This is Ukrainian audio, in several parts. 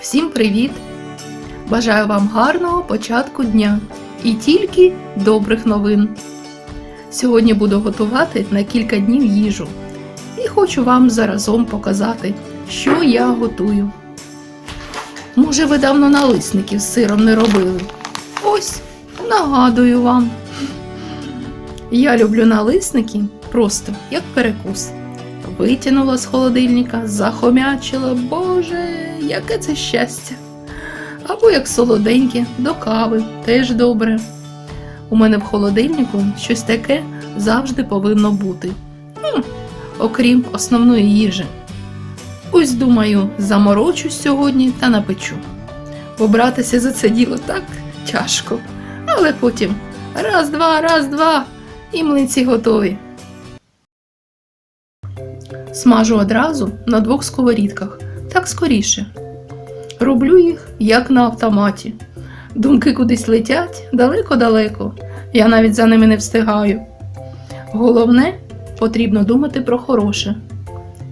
Всім привіт! Бажаю вам гарного початку дня і тільки добрих новин. Сьогодні буду готувати на кілька днів їжу і хочу вам заразом показати, що я готую. Може, ви давно налисників з сиром не робили? Ось, нагадую вам. Я люблю налисники просто як перекус. Витягнула з холодильника, захомячила, боже, яке це щастя. Або як солоденьке, до кави, теж добре. У мене в холодильнику щось таке завжди повинно бути. Хм, окрім основної їжі. Ось думаю, заморочусь сьогодні та напечу. Бо братися за це діло так тяжко. Але потім раз, два, раз, два, і млинці готові. Смажу одразу на двох сковорідках, так скоріше. Роблю їх як на автоматі. Думки кудись летять далеко-далеко. Я навіть за ними не встигаю. Головне, потрібно думати про хороше.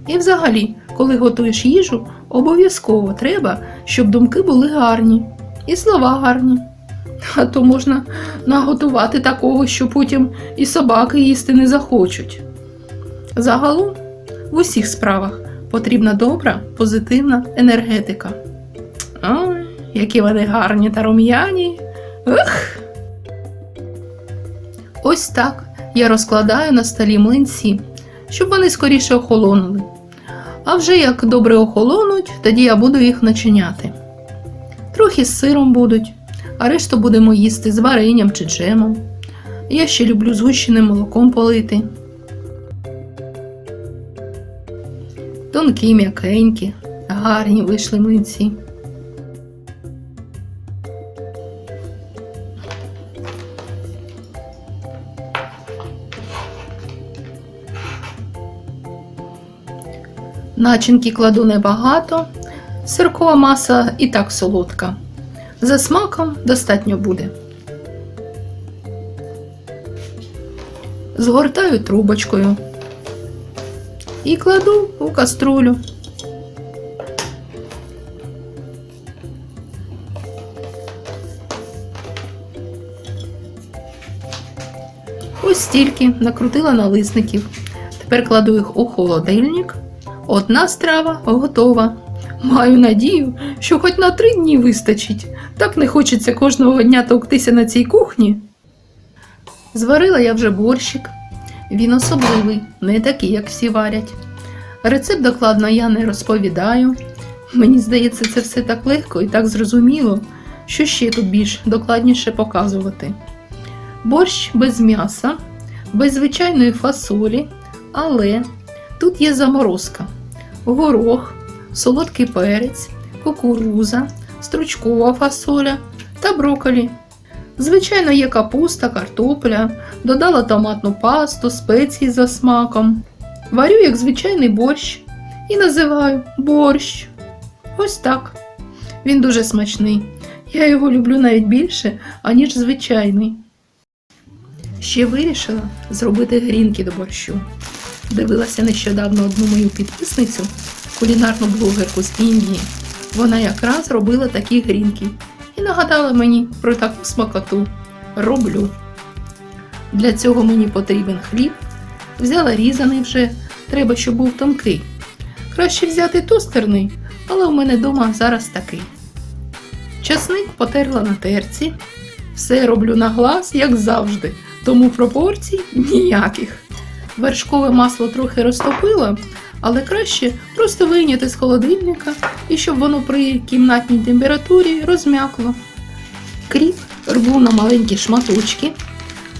І взагалі, коли готуєш їжу, обов'язково треба, щоб думки були гарні і слова гарні. А то можна наготувати такого, що потім і собаки їсти не захочуть. Загалом в усіх справах потрібна добра, позитивна енергетика. Ой, які вони гарні та рум'яні. Ух! Ось так я розкладаю на столі млинці, щоб вони скоріше охолонули. А вже як добре охолонуть, тоді я буду їх начиняти. Трохи з сиром будуть, а решту будемо їсти з варенням чи джемом. Я ще люблю згущеним молоком полити. Тонкі, м'якенькі, гарні вийшли млинці. Начинки кладу небагато, сиркова маса і так солодка. За смаком достатньо буде. Згортаю трубочкою і кладу у каструлю. Ось стільки накрутила налисників. Тепер кладу їх у холодильник. Одна страва готова. Маю надію, що хоч на три дні вистачить. Так не хочеться кожного дня товктися на цій кухні. Зварила я вже борщик. Він особливий, не такий, як всі варять. Рецепт докладно я не розповідаю. Мені здається, це все так легко і так зрозуміло, що ще тут більш докладніше показувати. Борщ без м'яса, без звичайної фасолі, але тут є заморозка, горох, солодкий перець, кукуруза, стручкова фасоля та брокколі. Звичайно, є капуста, картопля, додала томатну пасту, спеції за смаком. Варю як звичайний борщ і називаю борщ. Ось так. Він дуже смачний. Я його люблю навіть більше, аніж звичайний. Ще вирішила зробити грінки до борщу. Дивилася нещодавно одну мою підписницю, кулінарну блогерку з Індії. Вона якраз робила такі грінки нагадала мені про таку смакоту. Роблю. Для цього мені потрібен хліб. Взяла різаний вже, треба, щоб був тонкий. Краще взяти тостерний, але у мене вдома зараз такий. Часник потерла на терці. Все роблю на глаз, як завжди, тому пропорцій ніяких. Вершкове масло трохи розтопила, але краще просто вийняти з холодильника і щоб воно при кімнатній температурі розм'якло. Кріп рву на маленькі шматочки.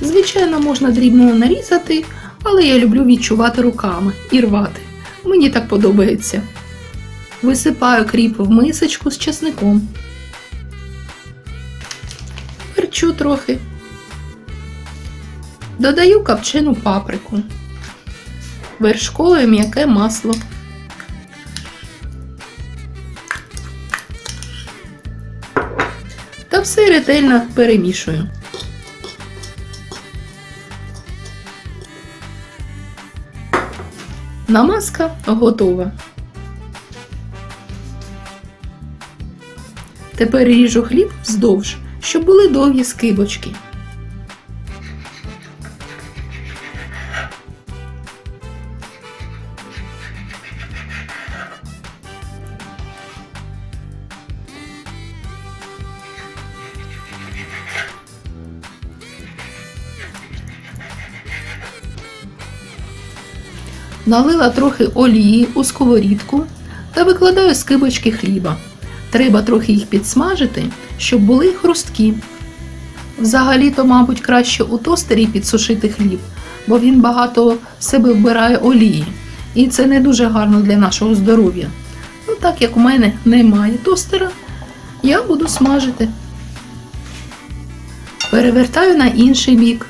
Звичайно, можна дрібно нарізати, але я люблю відчувати руками і рвати. Мені так подобається. Висипаю кріп в мисочку з чесником. Перчу трохи. Додаю копчену паприку, вершкове м'яке масло. Та все ретельно перемішую. Намазка готова. Тепер ріжу хліб вздовж, щоб були довгі скибочки. Налила трохи олії у сковорідку та викладаю скибочки хліба. Треба трохи їх підсмажити, щоб були хрусткі. Взагалі-то, мабуть, краще у тостері підсушити хліб, бо він багато в себе вбирає олії, і це не дуже гарно для нашого здоров'я. Ну, так як у мене немає тостера, я буду смажити. Перевертаю на інший бік.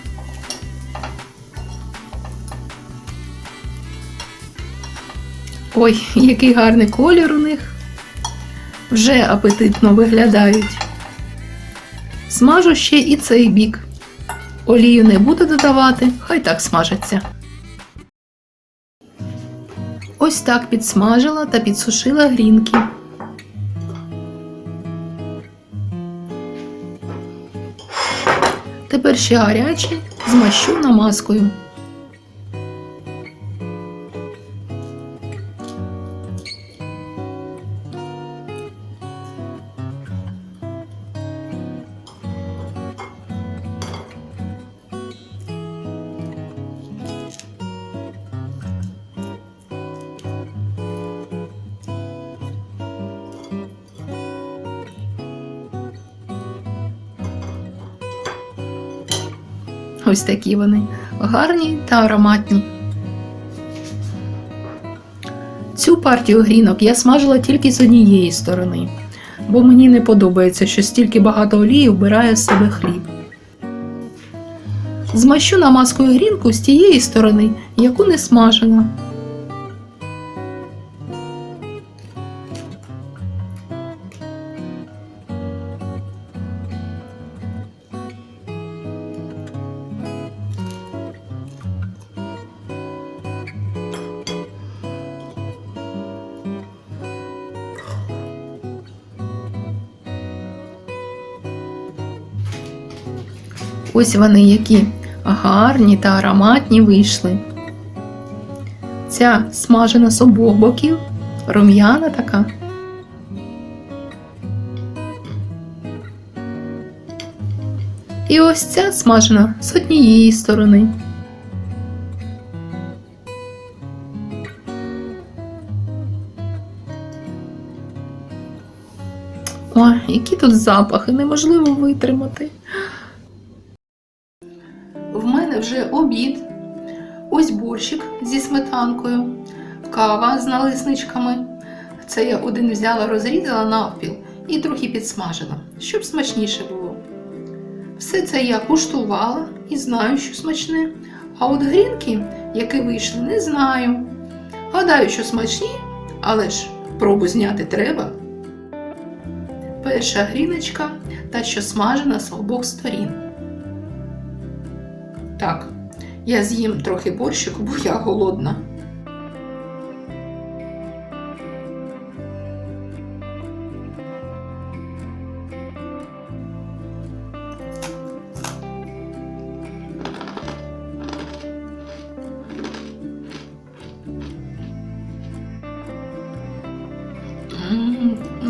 Ой, який гарний колір у них. Вже апетитно виглядають. Смажу ще і цей бік. Олію не буду додавати, хай так смажаться. Ось так підсмажила та підсушила грінки. Тепер ще гарячі змащу намазкою. Ось такі вони гарні та ароматні. Цю партію грінок я смажила тільки з однієї сторони, бо мені не подобається, що стільки багато олії вбирає в себе хліб. Змащу намазкою грінку з тієї сторони, яку не смажила. Ось вони які гарні та ароматні вийшли. Ця смажена з обох боків, рум'яна така. І ось ця смажена з однієї сторони. Ой, які тут запахи, неможливо витримати. Обід. Ось борщик зі сметанкою, кава з налисничками. Це я один взяла, розрізала навпіл і трохи підсмажила, щоб смачніше було. Все це я куштувала і знаю, що смачне. А от грінки, які вийшли, не знаю. Гадаю, що смачні, але ж пробу зняти треба. Перша гріночка, та що смажена з обох сторін. Так, я з'їм трохи борщику, бо я голодна.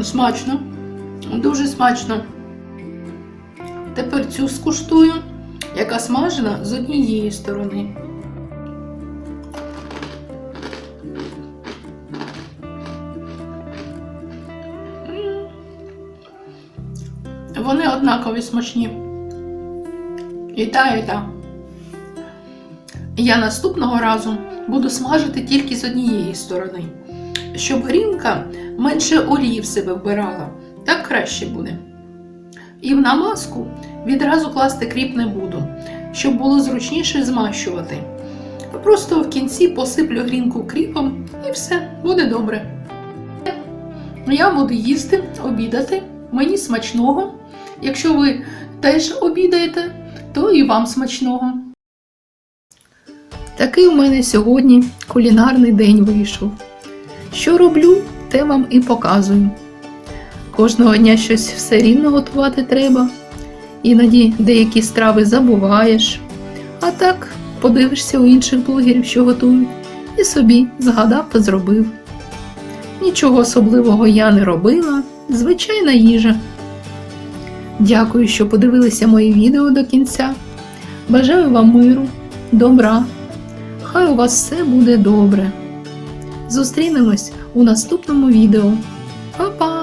Смачно, дуже смачно. Тепер цю скуштую яка смажена з однієї сторони. Вони однакові смачні. І та, і та. Я наступного разу буду смажити тільки з однієї сторони, щоб грінка менше олії в себе вбирала. Так краще буде. І в намазку відразу класти кріп не буду, щоб було зручніше змащувати. Просто в кінці посиплю грінку кріпом і все, буде добре. Я буду їсти, обідати, мені смачного. Якщо ви теж обідаєте, то і вам смачного. Такий у мене сьогодні кулінарний день вийшов. Що роблю, те вам і показую. Кожного дня щось все рівно готувати треба. Іноді деякі страви забуваєш. А так подивишся у інших блогерів, що готують, і собі згадав та зробив. Нічого особливого я не робила, звичайна їжа. Дякую, що подивилися моє відео до кінця. Бажаю вам миру, добра. Хай у вас все буде добре. Зустрінемось у наступному відео. Па-па!